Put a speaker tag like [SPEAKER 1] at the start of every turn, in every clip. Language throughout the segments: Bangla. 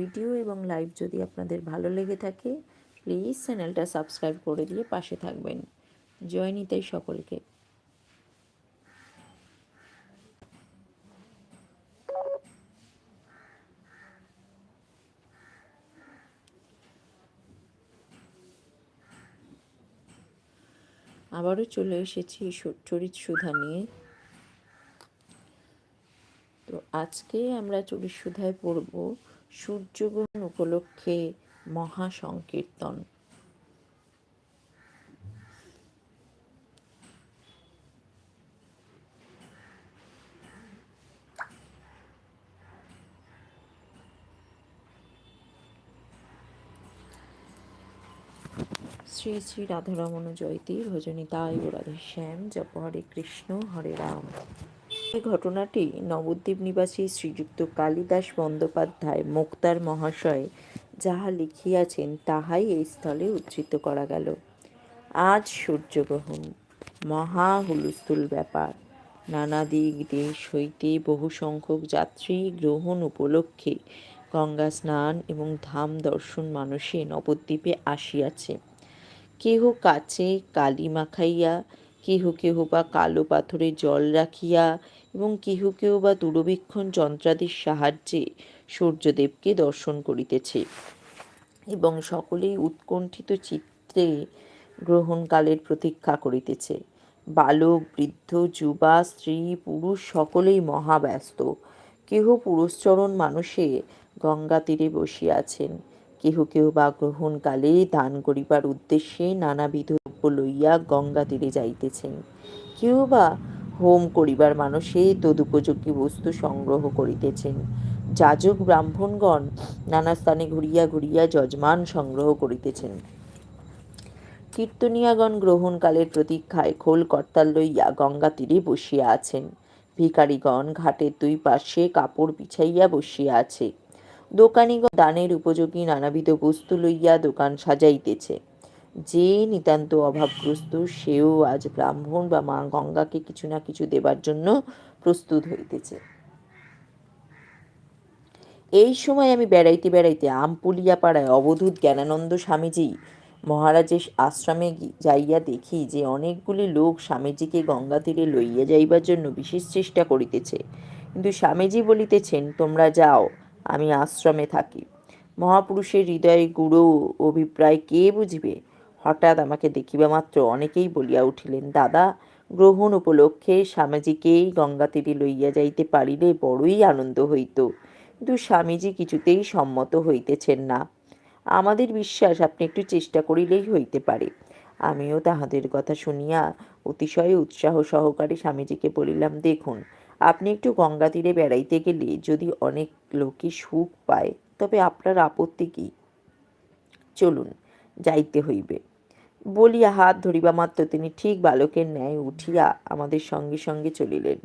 [SPEAKER 1] ভিডিও এবং লাইভ যদি আপনাদের ভালো লেগে থাকে প্লিজ চ্যানেলটা সাবস্ক্রাইব করে দিয়ে পাশে থাকবেন। জয় নিতাই সকলকে। আবারও চলে এসেছি চরিত সুধা নিয়ে। তো আজকে আমরা চরিত সুধায় পড়ব সূর্যগ্রহণ উপলক্ষে মহা সংকীর্তন শ্রী শ্রী রাধারমণ জয়তী ভজনী তাই রাধে শ্যাম, জপ হরে কৃষ্ণ, হরে রাম। এই ঘটনাটি নবদ্বীপ নিবাসী শ্রীযুক্ত কালিদাস বন্দ্যোপাধ্যায় মুক্তার মহাশয় যাহা লিখিয়াছেন তাহাই এই স্থলে উদ্ধৃত করা গেল। আজ সূর্যগ্রহণ, মহা হুলস্থুল ব্যাপার। নানা দিক দেশ হইতে বহু সংখ্যক যাত্রী গ্রহণ উপলক্ষে গঙ্গা স্নান এবং ধাম দর্শন মানুষে নবদ্বীপে আসিয়াছে। কেহ কাছে কালি মাখাইয়া, কেহ কেহ বা কালো পাথরে জল রাখিয়া এবং কেহ কেহ বা দূরবীক্ষণ যন্ত্রাদির সাহায্যে সূর্যদেবকে দর্শন করিতেছে। এবং সকলেই উৎকণ্ঠিত চিত্রে গ্রহণকালের প্রতীক্ষা করিতেছে। বালক, বৃদ্ধ, যুবা, স্ত্রী, পুরুষ সকলেই মহাব্যস্ত। কেহ পুরুষচরণ মানুষে গঙ্গা তীরে বসিয়াছেন কেহ কেহ বা গ্রহণকালে দান করিবার উদ্দেশ্যে নানাবিধ লইয়া গঙ্গা তীরে যাইতেছেন। কেহ বা হোম করিবার মানুষে তদুপযোগী বস্তু সংগ্রহ করিতেছেন। যাজক ব্রাহ্মণগণ নানা স্থানে ঘুরিয়া ঘুরিয়া যজমান সংগ্রহ করিতেছেন। কীর্তনিয়াগণ গ্রহণকালের প্রতীক্ষায় খোল কর্তাল লইয়া গঙ্গা তীরে বসিয়া আছেন। ভিকারীগণ ঘাটের দুই পাশে কাপড় বিছাইয়া বসিয়া আছে। দোকানিগণ দানের উপযোগী নানাবিধ বস্তু লইয়া দোকান সাজাইতেছে। যে নিতান্ত অভাবগ্রস্ত, সেও আজ ব্রাহ্মণ বা মা গঙ্গাকে কিছু না কিছু দেবার জন্য প্রস্তুত হইতেছে। এই সময় আমি বেড়াইতে বেড়াইতে আমপুলিয়া পাড়ায় অবধূত জ্ঞানানন্দ স্বামীজি মহারাজের আশ্রমে যাইয়া দেখি যে অনেকগুলি লোক স্বামীজিকে গঙ্গা তীরে লইয়া যাইবার জন্য বিশেষ চেষ্টা করিতেছে। কিন্তু স্বামীজি বলিতেছেন, তোমরা যাও, আমি আশ্রমে থাকি। মহাপুরুষের হৃদয়ে গুড়ো অভিপ্রায় কে বুঝিবে? হঠাৎ আমাকে দেখিবা মাত্র অনেকেই বলিয়া উঠিলেন, দাদা, গ্রহণ উপলক্ষে স্বামীজিকেই গঙ্গা তীরে লইয়া যাইতে পারিলে বড়ই আনন্দ হইত। কিন্তু স্বামীজি কিছুতেই সম্মত হইতেছেন না। আমাদের বিশ্বাস আপনি একটু চেষ্টা করিলেই হইতে পারে। আমিও তাহাদের কথা শুনিয়া অতিশয় উৎসাহ সহকারে স্বামীজিকে বলিলাম, দেখুন, আপনি একটু গঙ্গা তীরে বেড়াইতে গেলে যদি অনেক লোকই সুখ পায়, তবে আপনার আপত্তি কি? চলুন, যাইতে হইবে। বলিয়া হাত ধরিবা মাত্র তিনি ঠিক বালকের ন্যায় উঠিয়া আমাদের সঙ্গে সঙ্গে চলিলেন।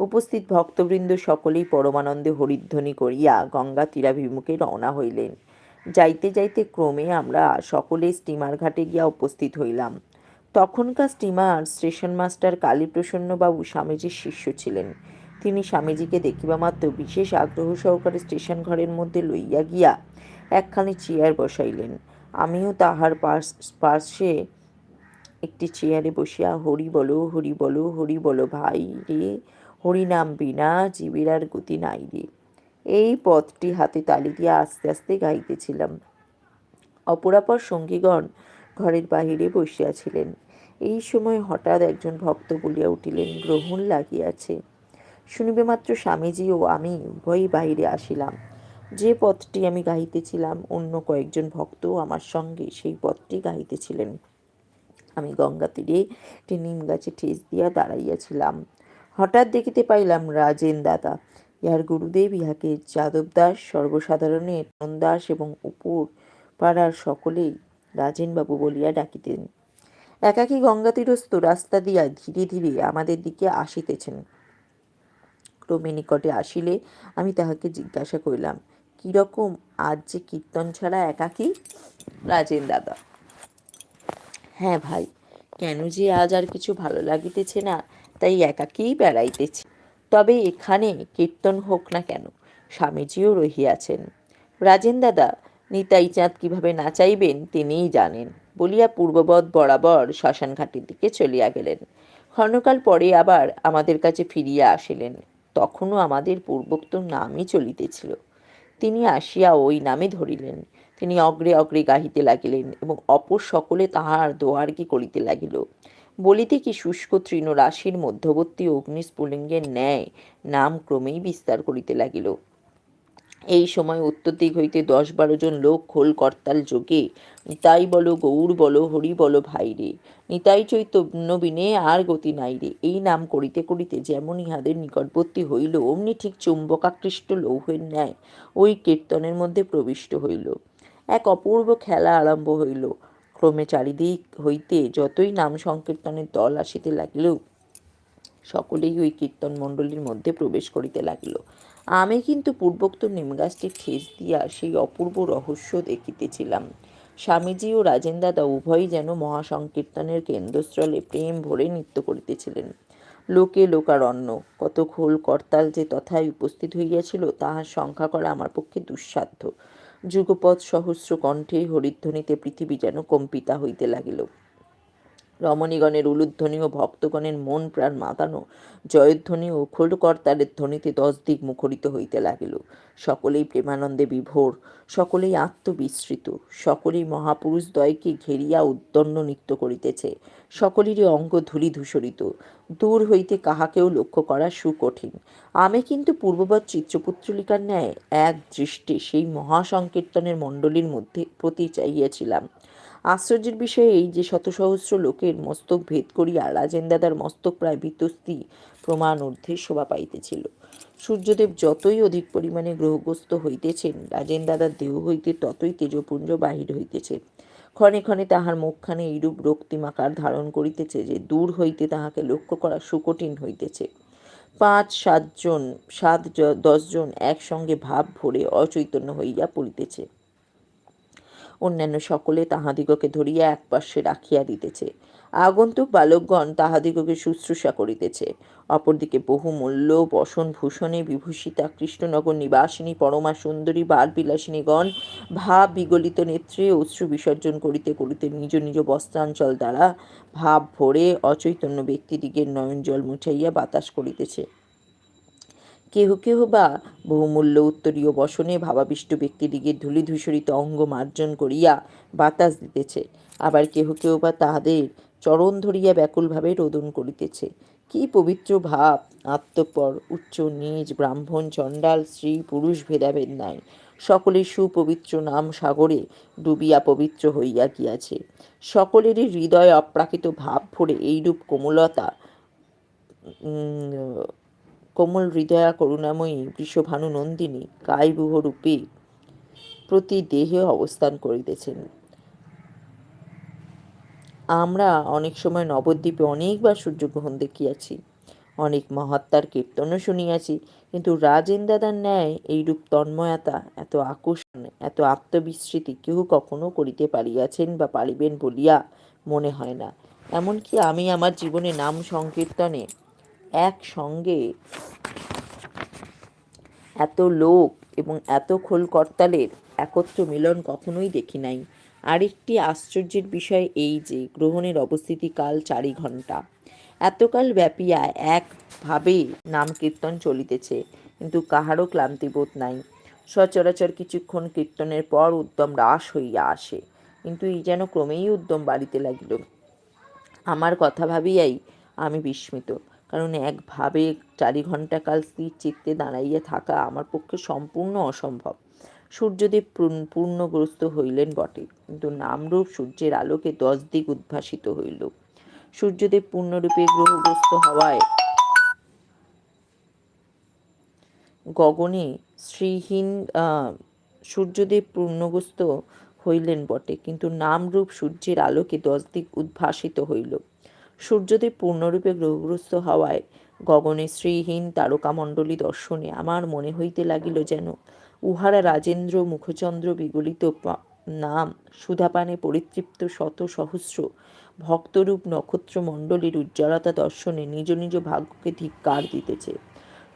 [SPEAKER 1] উপস্থিত ভক্তবৃন্দ সকলেই পরমানন্দে হরিধ্বনি করিয়া গঙ্গা তীরাভিমুখে রওনা হইলেন। যাইতে যাইতে ক্রমে আমরা সকলে স্টিমার ঘাটে গিয়া উপস্থিত হইলাম। তখনকার স্টিমার স্টেশন মাস্টার কালীপ্রসন্নবাবু স্বামীজির শিষ্য ছিলেন। তিনি স্বামীজিকে দেখিবা মাত্র বিশেষ আগ্রহ সহকারে স্টেশন ঘরের মধ্যে লইয়া গিয়া একখানি চেয়ার বসাইলেন। আমিও তাহার পাশ, পার্শ্বে একটি চেয়ারে বসিয়া, হরি বলো হরি বলো হরি বলো ভাই রে হরি নাম বিনা জীবের আর গতি নাই রে। এই পথটি হাতে তালি দিয়া আস্তে আস্তে গাইতেছিলাম অপরাপর সঙ্গীগণ ঘরের বাহিরে বসিয়াছিলেন। এই সময় হঠাৎ একজন ভক্ত বলিয়া উঠিলেন, গ্রহণ লাগিয়াছে। শুনিবে মাত্র স্বামীজি ও আমি উভয়ই বাহিরে আসিলাম। যে পথটি আমি গাইতেছিলাম অন্য কয়েকজন ভক্তও আমার সঙ্গে সেই পথটি গাইতেছিলেন আমি গঙ্গা তীরে একটি নিম গাছে ঠেস দিয়া দাঁড়াইয়াছিলাম। হঠাৎ দেখিতে পাইলাম রাজেন দাদা। ইহার গুরুদেব ইহাকে যাদব দাস, সর্বসাধারণের দাস এবং উপর পাড়ার সকলেই রাজেনবাবু বলিয়া ডাকিতেন। একাকী গঙ্গা তীরস্থ রাস্তা দিয়া ধীরে ধীরে আমাদের দিকে আসিতেছেন। ক্রমে নিকটে আসিলে আমি তাহাকে জিজ্ঞাসা করিলাম কীরকম আজ যে কীর্তন ছাড়া একাকী? রাজেন দাদা। হ্যাঁ ভাই, কেন যে আজ আর কিছু ভালো লাগিতেছে না, তাই একাকীই বেড়াইতেছি। তবে এখানে কীর্তন হোক না কেন, স্বামীজিও রহিয়াছেন। রাজেন দাদা, নিতাই চাঁদ কীভাবে নাচাইবেন তিনিই জানেন, বলিয়া পূর্ববৎ বরাবর শ্মশান ঘাটের দিকে চলিয়া গেলেন। ক্ষণকাল পরে আবার আমাদের কাছে ফিরিয়া আসিলেন, তখনও আমাদের পূর্বোক্ত নামই চলিতেছিল। তিনি আসিয়া ওই নামে ধরিলেন। তিনি অগ্রে অগ্রে গাহিতে লাগিলেন এবং অপর সকলে তাহার দোয়ার্গি করিতে লাগিল। বলিতে কি শুষ্ক তৃণরাশির মধ্যবর্তী অগ্নিস্ফুলিঙ্গের ন্যায় নাম ক্রমেই বিস্তার করিতে লাগিল। এই সময় উত্তর দিক হইতে দশ বারো জন লোক খোল করতাল যোগে, নিতাই বলো, গৌর বলো, হরি বলো, ভাই রে, নিতাই চৈতন্য বিনে আর গতি নাই রে, এই নাম করিতে করিতে যেমন ইহাদের নিকটবর্তী হইল, অমনি ঠিক চুম্বকাকৃষ্ট লৌহের ন্যায় ওই কীর্তনের মধ্যে প্রবিষ্ট হইল। এক অপূর্ব খেলা আরম্ভ হইল। ক্রমে চারিদিক হইতে যতই নাম সংকীর্তনের দল আসিতে লাগিল, সকলেই ওই কীর্তন মণ্ডলীর মধ্যে প্রবেশ করিতে লাগিল। আমি কিন্তু পূর্বোক্ত নিমগাছটির ঠেস দিয়া সেই অপূর্ব রহস্য দেখিতেছিলাম। স্বামীজি ও রাজেন দাদা উভয়ই যেন মহাসংকীর্তনের কেন্দ্রস্থলে প্রেম ভরে নৃত্য করিতেছিলেন। লোকে লোকারণ্য, কত খোল কর্তাল যে তথায় উপস্থিত হইয়াছিল, তাহার সংখ্যা করা আমার পক্ষে দুঃসাধ্য। যুগপৎ সহস্র কণ্ঠে হরিধ্বনিতে পৃথিবী যেন কম্পিতা হইতে লাগিল। রমণীগণের উলুধ্বনি ও ভক্তগণের মন প্রাণ মাতানো, জয়ধ্বনি ও খোলকর্তারের ধ্বনিতে দশ দিক মুখরিত হইতে লাগিল। সকলেই প্রেমানন্দে বিভোর, সকলেই আত্মবিস্মৃত, সকলেই মহাপুরুষ দ্বয়কে ঘেরিয়া উদ্দণ্ড নৃত্য করিতেছে, সকলেরই অঙ্গ ধূলি ধূসরিত। দূর হইতে কাহাকেও লক্ষ্য করা সুকঠিন। আমি কিন্তু পূর্ববৎ চিত্রপুত্রলিকার ন্যায় এক দৃষ্টি সেই মহাসংকীর্তনের মণ্ডলীর মধ্যে প্রতি চাইয়াছিলাম আশ্চর্যের বিষয় এই যে শত সহস্র লোকের মস্তক ভেদ করিয়া রাজেন দাদার মস্তক প্রায় বিতস্তি প্রমাণ ঊর্ধ্বে শোভা পাইতেছিল। সূর্যদেব যতই অধিক পরিমাণে গ্রহগ্রস্ত হইতেছেন রাজেন দাদার দেহ হইতে ততই তেজপুঞ্জ বাহির হইতেছে। ক্ষণে ক্ষণে তাহার মুখখানে এইরূপ রক্তিমাকার ধারণ করিতেছে যে দূর হইতে তাহাকে লক্ষ্য করা সুকঠিন হইতেছে। পাঁচ, সাতজন, সাত দশজন একসঙ্গে ভাব ভরে অচৈতন্য হইয়া পড়িতেছে। অন্যান্য সকলে তাহাদিগকে ধরিয়া এক একপার্শ্বে রাখিয়া দিতেছে। আগন্তুক বালকগণ তাহাদিগকে শুশ্রূষা করিতেছে। অপরদিকে বহু মূল্য, বসন, ভূষণে বিভূষিতা, কৃষ্ণনগর নিবাসিনী, পরমা সুন্দরী বার বিলাসিনীগণ ভাব বিগলিত নেত্রে অশ্রু বিসর্জন করিতে করিতে নিজ নিজ বস্ত্রাঞ্চল দ্বারা ভাব ভরে অচৈতন্য ব্যক্তিদিগের নয়ন জল মুছাইয়া বাতাস করিতেছে। কেহ কেহ বা বহুমূল্য উত্তরীয় বসনে ভাবাবিষ্ট ব্যক্তিদিগের ধূলি ধূসরিত অঙ্গ মার্জন করিয়া বাতাস দিতেছে। আবার কেহ কেহ বা তাহাদের চরণ ধরিয়া ব্যাকুলভাবে রোদন করিতেছে। কি পবিত্র ভাব! আত্মপর, উচ্চ নিজ, ব্রাহ্মণ, চণ্ডাল, স্ত্রী, পুরুষ, ভেদাভেদ নাই। সকলের সুপবিত্র নাম সাগরে ডুবিয়া পবিত্র হইয়া গিয়াছে। সকলেরই হৃদয় অপ্রাকৃত ভাব ভরে এইরূপ কোমলতা কোমল হৃদয়া করুণাময়ী বৃষভানু নন্দিনী কায়বুহ রূপে প্রতি দেহে অবস্থান করিতেছেন। আমরা অনেক সময় নবদ্বীপে অনেকবার সূর্যগ্রহণ দেখিয়াছি, অনেক মহাত্মার কীর্তনও শুনিয়াছি, কিন্তু রাজেন দাদার ন্যায় এইরূপ তন্ময়তা, এত আকর্ষণ, এত আত্মবিস্মৃতি কেহ কখনো করিতে পারিয়াছেন বা পারিবেন বলিয়া মনে হয় না। এমনকি আমি আমার জীবনে নাম সংকীর্তনে একসঙ্গে এত লোক এবং এত খোল করতালের একত্র মিলন কখনোই দেখি নাই। আরেকটি আশ্চর্যের বিষয় এই যে, গ্রহণের অবস্থিতি কাল চারি ঘণ্টা এতকাল ব্যাপিয়া একভাবে নাম কীর্তন চলিতেছে, কিন্তু কাহারও ক্লান্তিবোধ নাই। সচরাচর কিছুক্ষণ কীর্তনের পর উদ্যম হ্রাস হইয়া আসে, কিন্তু এই যেন ক্রমেই উদ্যম বাড়িতে লাগিল। আমার কথা ভাবিয়াই আমি বিস্মিত। কারণ একভাবে চারি ঘণ্টা কাল স্থির চিত্তে দাঁড়াইয়া থাকা আমার পক্ষে সম্পূর্ণ অসম্ভব। সূর্যদেব পূর্ণগ্রস্ত হইলেন বটে, কিন্তু নামরূপ সূর্যের আলোকে দশ দিক উদ্ভাসিত হইল। সূর্যদেব পূর্ণরূপে গ্রহগ্রস্ত হওয়ায় গগনে শ্রীহীন সূর্যদেব পূর্ণগ্রস্ত হইলেন বটে, কিন্তু নামরূপ সূর্যের আলোকে দশ দিক উদ্ভাসিত হইল। সূর্যদেব পূর্ণরূপে গ্রহগ্রস্ত হওয়ায় গগনে শ্রীহীন তারকামণ্ডলী দর্শনে আমার মনে হইতে লাগিল যেন উহারা রাজেন্দ্র মুখচন্দ্র বিগলিত নাম সুধাপানে পরিতৃপ্ত শত সহস্র ভক্তরূপ নক্ষত্র মণ্ডলীর উজ্জ্বলতা দর্শনে নিজ নিজ ভাগ্যকে ধিক্কার দিতেছে।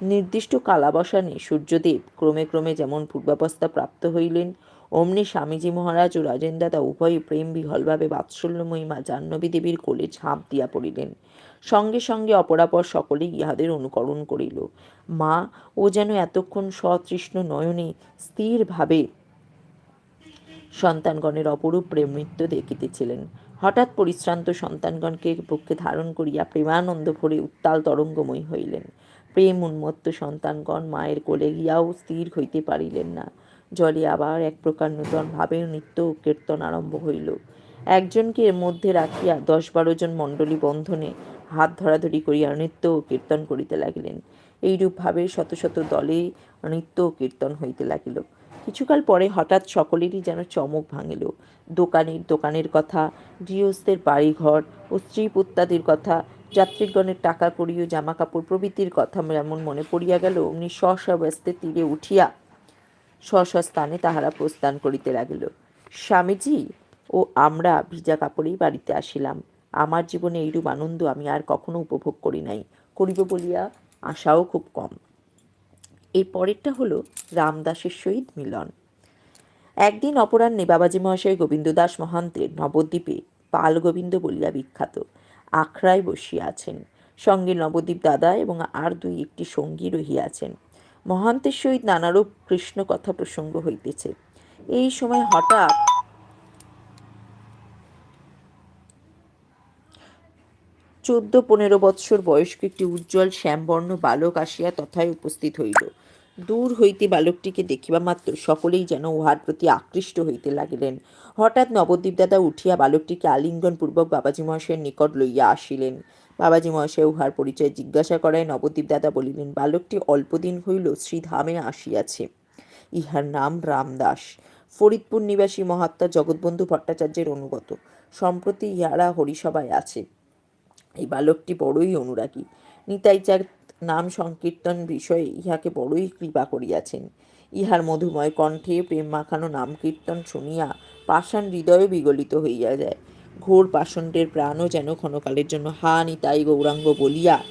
[SPEAKER 1] নির্দিষ্ট কালাবসানে সূর্যদেব ক্রমে ক্রমে যেমন পূর্বাবস্থা প্রাপ্ত হইলেন অমনি স্বামীজি মহারাজ ও রাজেন্দ্রদা উভয়ই প্রেম বিহলভাবে বাৎসল্যময়ী মা জাহ্নবী দেবীর কোলে ঝাঁপ দিয়া পড়িলেন। সঙ্গে সঙ্গে অপরাপর সকলেই ইহাদের অনুকরণ করিল। মা, ও যেন এতক্ষণ সতৃষ্ণ নয়নে স্থিরভাবে সন্তানগণের অপরূপ প্রেম নৃত্য দেখিতেছিলেন। হঠাৎ পরিশ্রান্ত সন্তানগণকে পক্ষে ধারণ করিয়া প্রেমানন্দ ভরে উত্তাল তরঙ্গময়ী হইলেন। প্রেম উন্মত্ত সন্তানগণ মায়ের কোলে গিয়াও স্থির হইতে পারিলেন না। জলে আবার এক প্রকার নূতন ভাবে নৃত্য কীর্তন আরম্ভ হইল। একজনকে এর মধ্যে রাখিয়া দশ বারো জন মণ্ডলী বন্ধনে হাত ধরাধরি করিয়া নৃত্য ও কীর্তন করিতে লাগিলেন। এইরূপভাবে শত শত দলে নৃত্য ও কীর্তন হইতে লাগিল। কিছুকাল পরে হঠাৎ সকলেরই যেন চমক ভাঙিল। দোকানের দোকানের কথা, গৃহস্থের বাড়িঘর ও স্ত্রী পুত্তাদির কথা, যাত্রীগণের টাকা কড়ি ও জামা কাপড় প্রভৃতির কথা যেমন মনে পড়িয়া গেল, অমনি স্ব তীরে উঠিয়া স্ব তাহারা প্রস্থান করিতে লাগিল। স্বামীজি ও আমরা ভিজা কাপড়েই বাড়িতে আসিলাম। আমার জীবনে এইরূপ আনন্দ আমি আর কখনো উপভোগ করি নাই, করিব বলিয়া আশাও খুব কম। এর পরেরটা হলো রামদাসের সহিত মিলন। একদিন অপরাহ্নে বাবাজি মহাশয় গোবিন্দ দাস মহান্তের নবদ্বীপে পাল গোবিন্দ বলিয়া বিখ্যাত আখড়ায় বসিয়া আছেন। সঙ্গে নবদ্বীপ দাদা এবং আর দুই একটি সঙ্গী রহিয়াছেন। মহান্তের সহিত নানারূপ কৃষ্ণ কথা প্রসঙ্গ হইতেছে। এই সময় হঠাৎ চোদ্দ পনেরো বৎসর বয়স্ক একটি উজ্জ্বল শ্যামবর্ণ বালক আসিয়া তথায় উপস্থিত হইল। দূর হইতে বালকটিকে দেখিবা মাত্র সকলেই যেন উহার প্রতি আকৃষ্ট হইতে লাগিলেন। হঠাৎ নবদ্বীপ দাদা উঠিয়া বালকটিকে আলিঙ্গনপূর্বক বাবাজি মহাশয়ের নিকট লইয়া আসিলেন। বাবাজি মহাশয় উহার পরিচয় জিজ্ঞাসা করায় নবদ্বীপ দাদা বলিলেন, বালকটি অল্পদিন হইল শ্রীধামে আসিয়াছে। ইহার নাম রামদাস। ফরিদপুর নিবাসী মহাত্মা জগৎবন্ধু ভট্টাচার্যের অনুগত। সম্প্রতি ইহারা হরিসভায় আছে। এই বালকটি বড়ই অনুরাগী। নিতাই চার নাম সংকীর্তন বিষয়ে ইহাকে বড়ই কৃপা করিয়াছেন। ইহার মধুময় কণ্ঠে প্রেম মাখানো নাম কীর্তন শুনিয়া পাষাণ হৃদয়ে বিগলিত হইয়া যায়। ঘোর পাষণ্ডের প্রাণও যেন ক্ষণকালের জন্য হা নিতাই গৌরাঙ্গ বলিয়া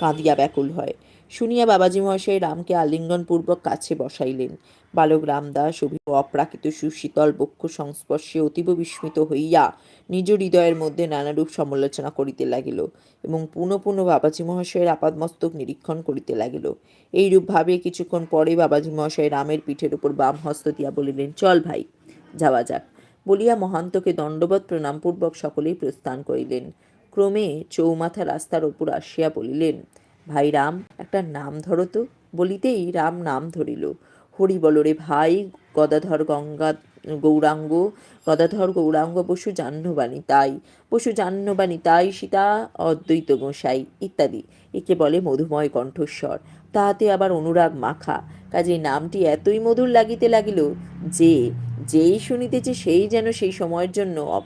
[SPEAKER 1] কাঁদিয়া ব্যাকুল হয়। শুনিয়া বাবাজি মহাশয় রামকে আলিঙ্গনপূর্বক কাছে বসাইলেন। বালক রামদাস অভিভ অপ্রাকৃত সুশীতল বক্ষ সংস্পর্শে অতীব বিস্মিত হইয়া নিজ হৃদয়ের মধ্যে নানারূপ সমালোচনা করিতে লাগিল এবং পুনঃ পুনঃ বাবাজি মহাশয়ের আপাদমস্তক নিরীক্ষণ করিতে লাগিল। এইরূপ ভাবে কিছুক্ষণ পরে বাবাজি মহাশয় রামের পিঠের উপর বাম হস্ত দিয়া বলিলেন, চল ভাই, যাওয়া যাক। বলিয়া মহান্তকে দণ্ডবত প্রণামপূর্বক সকলেই প্রস্থান করিলেন। ক্রমে চৌমাথা রাস্তার ওপর আসিয়া বলিলেন, ভাই রাম, একটা নাম ধরো তো। বলিতেই রাম নাম ধরিল। হরি বলরে ভাই, গদাধর গঙ্গা গৌরাঙ্গ, গদাধর গৌরাঙ্গ, বসু জাহ্নবাণী, তাই, বসু জাহ্নবাণী, তাই সীতা অদ্বৈত গোসাই ইত্যাদি। একে বলে মধুময় কণ্ঠস্বর। তাহাতে আবার অনুরাগ মাখা। কাজে নামটি এতই মধুর লাগিতে লাগিল যে যেই শুনিতেছে সেই যেন সেই সময়ের জন্য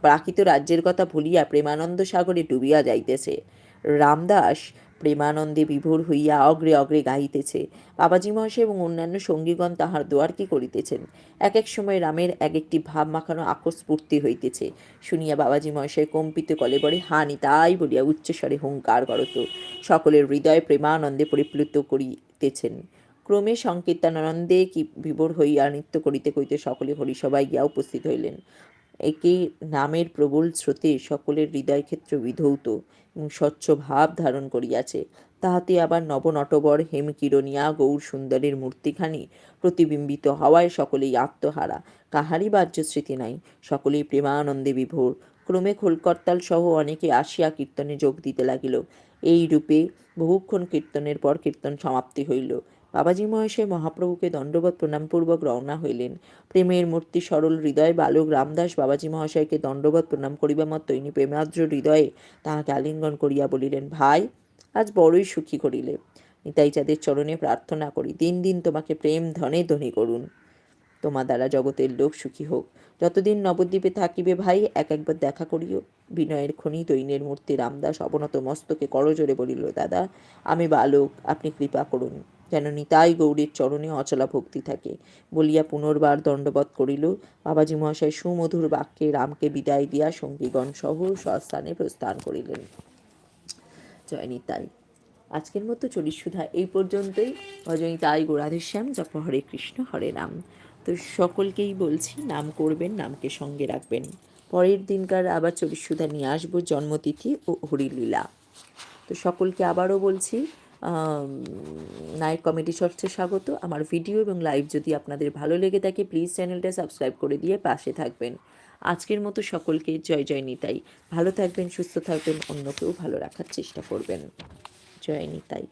[SPEAKER 1] প্রাকৃত রাজ্যের কথা ভুলিয়া প্রেমানন্দ সাগরে ডুবিয়া যাইতেছে। রামদাস প্রেমানন্দে বিভোর হইয়া অগ্রে অগ্রে গাইতেছে বাবাজি মহাশয় এবং অন্যান্য সঙ্গীগণ তাহার দোয়ার কি করিতেছেন? এক এক সময় রামের এক একটি ভাব মাখানো আকস্ফূর্তি হইতেছে। শুনিয়া বাবাজি মহাশয় কম্পিত কলে বলে হানি তাই বলিয়া উচ্চস্বরে হুঙ্কার করত সকলের হৃদয় প্রেমানন্দে পরিপ্লুত করিতেছেন। ক্রমে সংকীর্তনানন্দে কি বিভোর হইয়া নৃত্য করিতে করিতে সকলে হরিসভায় গিয়া উপস্থিত হইলেন। একই নামের প্রবল স্রোতে সকলের হৃদয়ক্ষেত্র বিধৌত এবং স্বচ্ছ ভাব ধারণ করিয়াছে। তাহাতে আবার নবনটবর হেমকিরণিয়া গৌর সুন্দরের মূর্তিখানি প্রতিবিম্বিত হওয়ায় সকলেই আত্মহারা। কাহারই বাহ্য স্মৃতি নাই, সকলেই প্রেমানন্দে বিভোর। ক্রমে খোলকর্তাল সহ অনেকে আসিয়া কীর্তনে যোগ দিতে লাগিল। এই রূপে বহুক্ষণ কীর্তনের পর কীর্তন সমাপ্তি হইল। বাবাজি মহাশয় মহাপ্রভুকে দণ্ডবত প্রণামপূর্বক রওনা হইলেন। প্রেমের মূর্তি সরল হৃদয় বালক রামদাস বাবাজি মহাশয়কে দণ্ডবত প্রণাম করিবা মত ইনি প্রেমাদ্র হৃদয়ে তাহাকে আলিঙ্গন করিয়া বলিলেন, ভাই, আজ বড়ই সুখী করিলে। নিতাই চাঁদের চরণে প্রার্থনা করি, দিন দিন তোমাকে প্রেম ধনে ধনী করুন। তোমার দ্বারা জগতের লোক সুখী হোক। যতদিন নবদ্বীপে থাকিবে ভাই, এক একবার দেখা করিও। বিনয়ের খনি দৈনের মূর্তি রামদাস অবনত মস্তকে করজোরে বলিল, দাদা, আমি বালক, আপনি কৃপা করুন। যেন নিতাই গৌরীর চরণে অচলা ভক্তি থাকে। বলিয়া পুনর্বার দণ্ডবত করিল। বাবাজি মহাশয় সুমধুর বাক্যে রামকে বিদায় দিয়া সঙ্গীগণ সহ স্বস্থানে প্রস্থান করিলেন। জয় নিতাই। আজকের মতো সুধা এই পর্যন্তই। ভজনী তাই গোরাধেশ্যাম, জপ হরে কৃষ্ণ, হরে নাম তো সকলকেই বলছি, নাম করবেন, নামকে সঙ্গে রাখবেন। পরের দিনকার আবার সুধা নিয়ে আসব, জন্মতিথি ও হরিলীলা। তো সকলকে আবারও বলছি নায়ক কমেডি শর্টসে স্বাগত। আমার ভিডিও এবং লাইভ যদি আপনাদের ভালো লেগে থাকে প্লিজ চ্যানেলটা সাবস্ক্রাইব করে দিয়ে পাশে থাকবেন। আজকের মতো সকলকে জয় জয় নিতাই। ভালো থাকবেন, সুস্থ থাকবেন, অন্যকেও ভালো রাখার চেষ্টা করবেন। জয় নিতাই।